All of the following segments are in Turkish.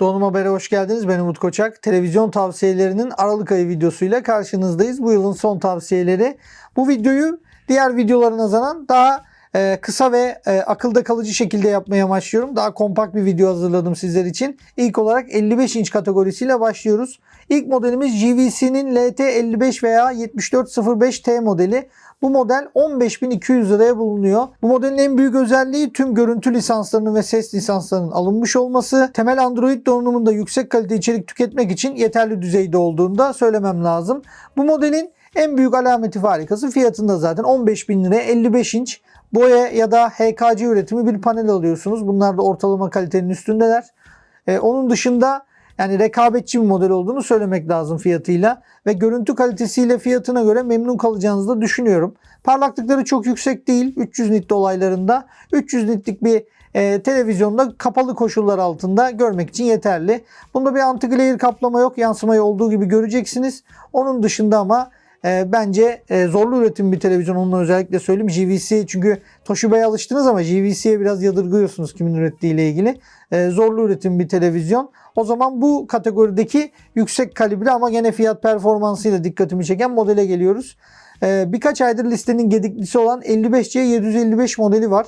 Donum Haber'e hoş geldiniz. Ben Umut Koçak. Televizyon tavsiyelerinin Aralık ayı videosuyla karşınızdayız. Bu yılın son tavsiyeleri. Bu videoyu diğer videolara nazaran daha e, kısa ve e, akılda kalıcı şekilde yapmaya amaçlıyorum. Daha kompakt bir video hazırladım sizler için. İlk olarak 55 inç kategorisiyle başlıyoruz. İlk modelimiz GVC'nin LT55 veya 7405T modeli. Bu model 15.200 liraya bulunuyor. Bu modelin en büyük özelliği tüm görüntü lisanslarının ve ses lisanslarının alınmış olması. Temel Android donanımında yüksek kalite içerik tüketmek için yeterli düzeyde olduğunu da söylemem lazım. Bu modelin en büyük alameti farikası fiyatında zaten 15.000 liraya 55 inç boya ya da HKC üretimi bir panel alıyorsunuz. Bunlar da ortalama kalitenin üstündeler. Ee, onun dışında yani rekabetçi bir model olduğunu söylemek lazım fiyatıyla ve görüntü kalitesiyle fiyatına göre memnun kalacağınızı da düşünüyorum. Parlaklıkları çok yüksek değil. 300 nit dolaylarında 300 nitlik bir e, televizyonda kapalı koşullar altında görmek için yeterli. Bunda bir anti-glare kaplama yok. Yansımayı olduğu gibi göreceksiniz. Onun dışında ama e, bence e, zorlu üretim bir televizyon. Onu özellikle söyleyeyim. GVC çünkü Toshiba'ya alıştınız ama GVC'ye biraz yadırgıyorsunuz kimin ürettiğiyle ilgili. E, zorlu üretim bir televizyon. O zaman bu kategorideki yüksek kalibre ama gene fiyat performansıyla dikkatimi çeken modele geliyoruz. E, birkaç aydır listenin gediklisi olan 55C 755 modeli var.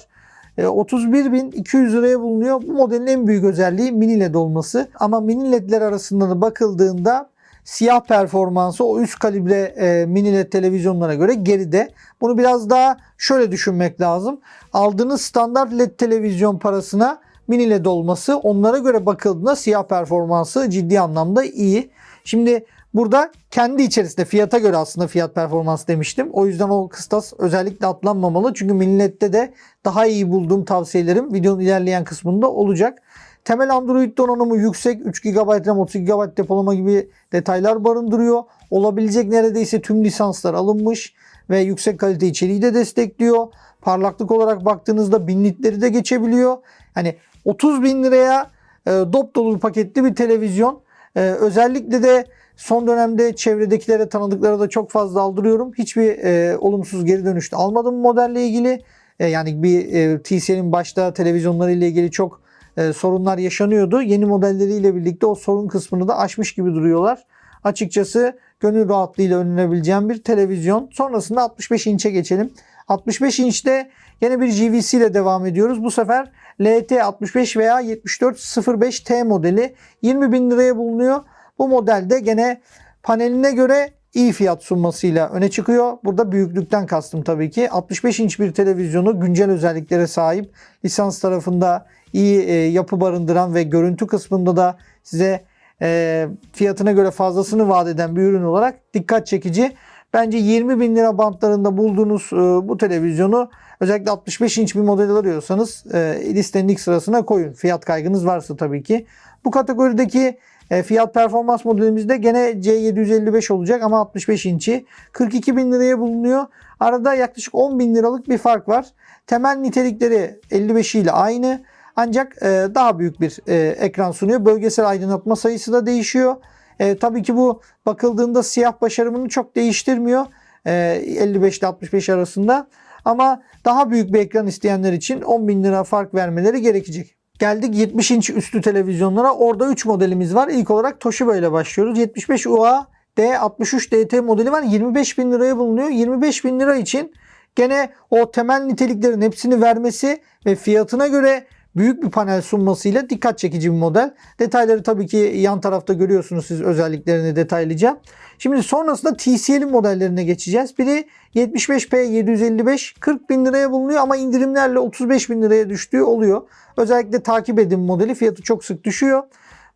E, 31.200 liraya bulunuyor. Bu modelin en büyük özelliği mini led olması. Ama mini ledler arasında da bakıldığında siyah performansı o üst kalibre e, mini led televizyonlara göre geride. Bunu biraz daha şöyle düşünmek lazım. Aldığınız standart led televizyon parasına mini led olması onlara göre bakıldığında siyah performansı ciddi anlamda iyi. Şimdi burada kendi içerisinde fiyata göre aslında fiyat performans demiştim. O yüzden o kıstas özellikle atlanmamalı. Çünkü mini led'de de daha iyi bulduğum tavsiyelerim videonun ilerleyen kısmında olacak. Temel Android donanımı yüksek 3 GB RAM 30 GB depolama gibi detaylar barındırıyor. Olabilecek neredeyse tüm lisanslar alınmış ve yüksek kalite içeriği de destekliyor. Parlaklık olarak baktığınızda bin nitleri de geçebiliyor. Hani 30 bin liraya e, dop dolu bir paketli bir televizyon. E, özellikle de son dönemde çevredekilere tanıdıklara da çok fazla aldırıyorum. Hiçbir e, olumsuz geri dönüşte almadım modelle ilgili. E, yani bir e, TCL'in başta televizyonları ile ilgili çok e, sorunlar yaşanıyordu. Yeni modelleriyle birlikte o sorun kısmını da aşmış gibi duruyorlar. Açıkçası gönül rahatlığıyla önlenebileceğim bir televizyon. Sonrasında 65 inçe geçelim. 65 inçte yine bir GVC ile devam ediyoruz. Bu sefer LT 65 veya 7405T modeli 20 bin liraya bulunuyor. Bu modelde gene paneline göre iyi fiyat sunmasıyla öne çıkıyor. Burada büyüklükten kastım tabii ki. 65 inç bir televizyonu güncel özelliklere sahip. Lisans tarafında iyi e, yapı barındıran ve görüntü kısmında da size e, fiyatına göre fazlasını vaat eden bir ürün olarak dikkat çekici. Bence 20 bin lira bantlarında bulduğunuz e, bu televizyonu özellikle 65 inç bir model arıyorsanız e, listenin ilk sırasına koyun. Fiyat kaygınız varsa tabii ki. Bu kategorideki e, fiyat performans modelimizde gene C755 olacak ama 65 inçi. 42 bin liraya bulunuyor. Arada yaklaşık 10 bin liralık bir fark var. Temel nitelikleri 55 ile aynı. Ancak e, daha büyük bir e, ekran sunuyor. Bölgesel aydınlatma sayısı da değişiyor. E, tabii ki bu bakıldığında siyah başarımını çok değiştirmiyor. E, 55 ile 65 arasında. Ama daha büyük bir ekran isteyenler için 10 bin lira fark vermeleri gerekecek. Geldik 70 inç üstü televizyonlara. Orada 3 modelimiz var. İlk olarak Toshiba ile başlıyoruz. 75 UA D63 DT modeli var. 25 bin liraya bulunuyor. 25 bin lira için gene o temel niteliklerin hepsini vermesi ve fiyatına göre büyük bir panel sunmasıyla dikkat çekici bir model. Detayları tabii ki yan tarafta görüyorsunuz siz özelliklerini detaylıca. Şimdi sonrasında TCL'in modellerine geçeceğiz. Biri 75P 755 40 bin liraya bulunuyor ama indirimlerle 35 bin liraya düştüğü oluyor. Özellikle takip edin modeli fiyatı çok sık düşüyor.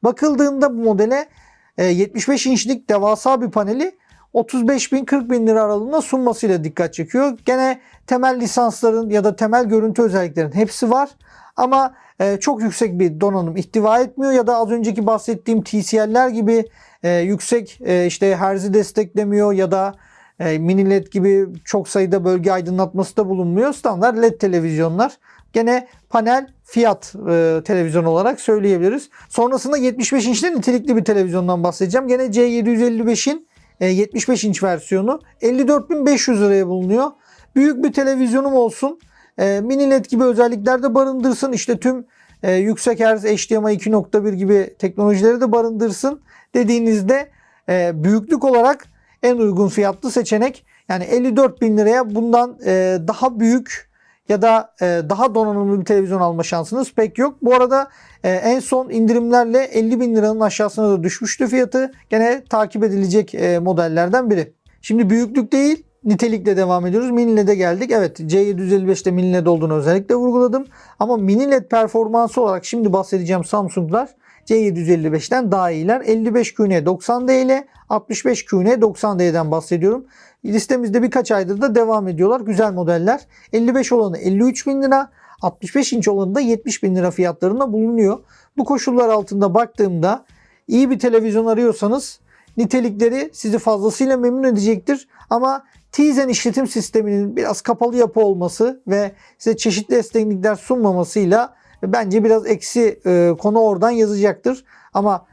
Bakıldığında bu modele 75 inçlik devasa bir paneli 35 bin 40 bin lira aralığında sunmasıyla dikkat çekiyor. Gene temel lisansların ya da temel görüntü özelliklerin hepsi var. Ama e, çok yüksek bir donanım ihtiva etmiyor ya da az önceki bahsettiğim TCL'ler gibi e, yüksek e, işte herzi desteklemiyor ya da e, mini led gibi çok sayıda bölge aydınlatması da bulunmuyor. Standart led televizyonlar. Gene panel fiyat e, televizyon olarak söyleyebiliriz. Sonrasında 75 inçli nitelikli bir televizyondan bahsedeceğim. Gene C755'in e, 75 inç versiyonu 54.500 liraya bulunuyor. Büyük bir televizyonum olsun. E, mini led gibi özellikler de barındırsın. İşte tüm e, yüksek hertz HDMI 2.1 gibi teknolojileri de barındırsın dediğinizde e, büyüklük olarak en uygun fiyatlı seçenek. Yani 54 bin liraya bundan e, daha büyük ya da e, daha donanımlı bir televizyon alma şansınız pek yok. Bu arada e, en son indirimlerle 50 bin liranın aşağısına da düşmüştü fiyatı. Gene takip edilecek e, modellerden biri. Şimdi büyüklük değil nitelikle devam ediyoruz. Mini LED'e geldik. Evet C755'te mini LED olduğunu özellikle vurguladım. Ama mini LED performansı olarak şimdi bahsedeceğim Samsung'lar C755'ten daha iyiler. 55QN 90D ile 65QN 90D'den bahsediyorum. Listemizde birkaç aydır da devam ediyorlar. Güzel modeller. 55 olanı 53 bin lira. 65 inç olanı da 70 bin lira fiyatlarında bulunuyor. Bu koşullar altında baktığımda iyi bir televizyon arıyorsanız nitelikleri sizi fazlasıyla memnun edecektir. Ama Tizen işletim sisteminin biraz kapalı yapı olması ve size çeşitli esneklikler sunmamasıyla bence biraz eksi e, konu oradan yazacaktır. Ama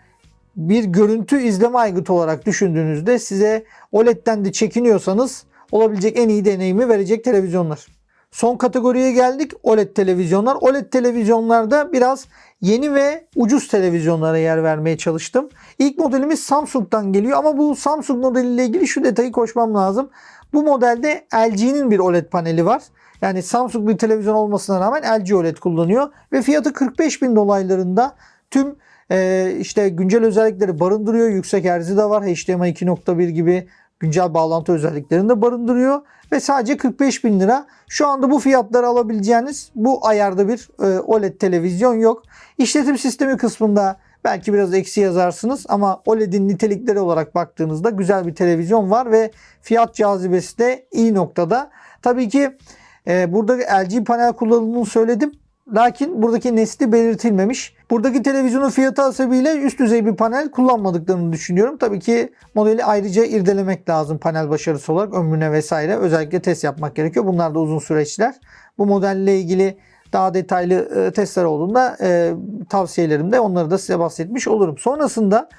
bir görüntü izleme aygıtı olarak düşündüğünüzde size OLED'den de çekiniyorsanız olabilecek en iyi deneyimi verecek televizyonlar. Son kategoriye geldik OLED televizyonlar. OLED televizyonlarda biraz yeni ve ucuz televizyonlara yer vermeye çalıştım. İlk modelimiz Samsung'dan geliyor ama bu Samsung modeliyle ilgili şu detayı koşmam lazım. Bu modelde LG'nin bir OLED paneli var. Yani Samsung bir televizyon olmasına rağmen LG OLED kullanıyor ve fiyatı 45 bin dolaylarında tüm e, işte güncel özellikleri barındırıyor. Yüksek herzi de var. HDMI 2.1 gibi güncel bağlantı özelliklerini de barındırıyor ve sadece 45 bin lira. Şu anda bu fiyatları alabileceğiniz bu ayarda bir e, OLED televizyon yok. İşletim sistemi kısmında belki biraz eksi yazarsınız ama OLED'in nitelikleri olarak baktığınızda güzel bir televizyon var ve fiyat cazibesi de iyi noktada. Tabii ki e, burada LG panel kullanıldığını söyledim. Lakin buradaki nesli belirtilmemiş. Buradaki televizyonun fiyatı hasebiyle üst düzey bir panel kullanmadıklarını düşünüyorum. Tabii ki modeli ayrıca irdelemek lazım panel başarısı olarak ömrüne vesaire. Özellikle test yapmak gerekiyor. Bunlar da uzun süreçler. Bu modelle ilgili daha detaylı e, testler olduğunda e, tavsiyelerimde onları da size bahsetmiş olurum. Sonrasında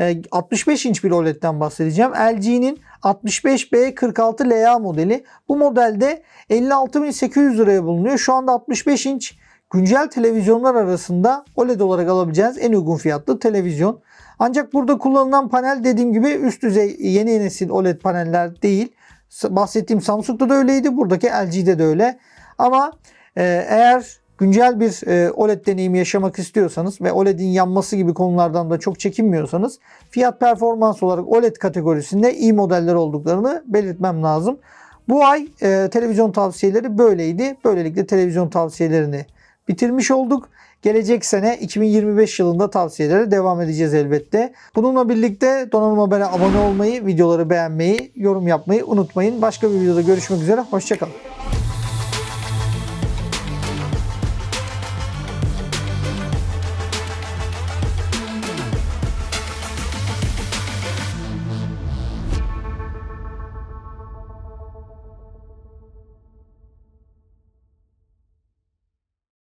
e, 65 inç bir OLED'den bahsedeceğim. LG'nin 65B46 LA modeli. Bu modelde 56.800 liraya bulunuyor. Şu anda 65 inç güncel televizyonlar arasında OLED olarak alabileceğiniz en uygun fiyatlı televizyon. Ancak burada kullanılan panel dediğim gibi üst düzey yeni nesil OLED paneller değil. Bahsettiğim Samsung'da da öyleydi. Buradaki LG'de de öyle. Ama e, eğer güncel bir e, OLED deneyimi yaşamak istiyorsanız ve OLED'in yanması gibi konulardan da çok çekinmiyorsanız fiyat performans olarak OLED kategorisinde iyi modeller olduklarını belirtmem lazım. Bu ay e, televizyon tavsiyeleri böyleydi. Böylelikle televizyon tavsiyelerini bitirmiş olduk. Gelecek sene 2025 yılında tavsiyelere devam edeceğiz elbette. Bununla birlikte Donanım Haber'e abone olmayı, videoları beğenmeyi, yorum yapmayı unutmayın. Başka bir videoda görüşmek üzere. Hoşçakalın.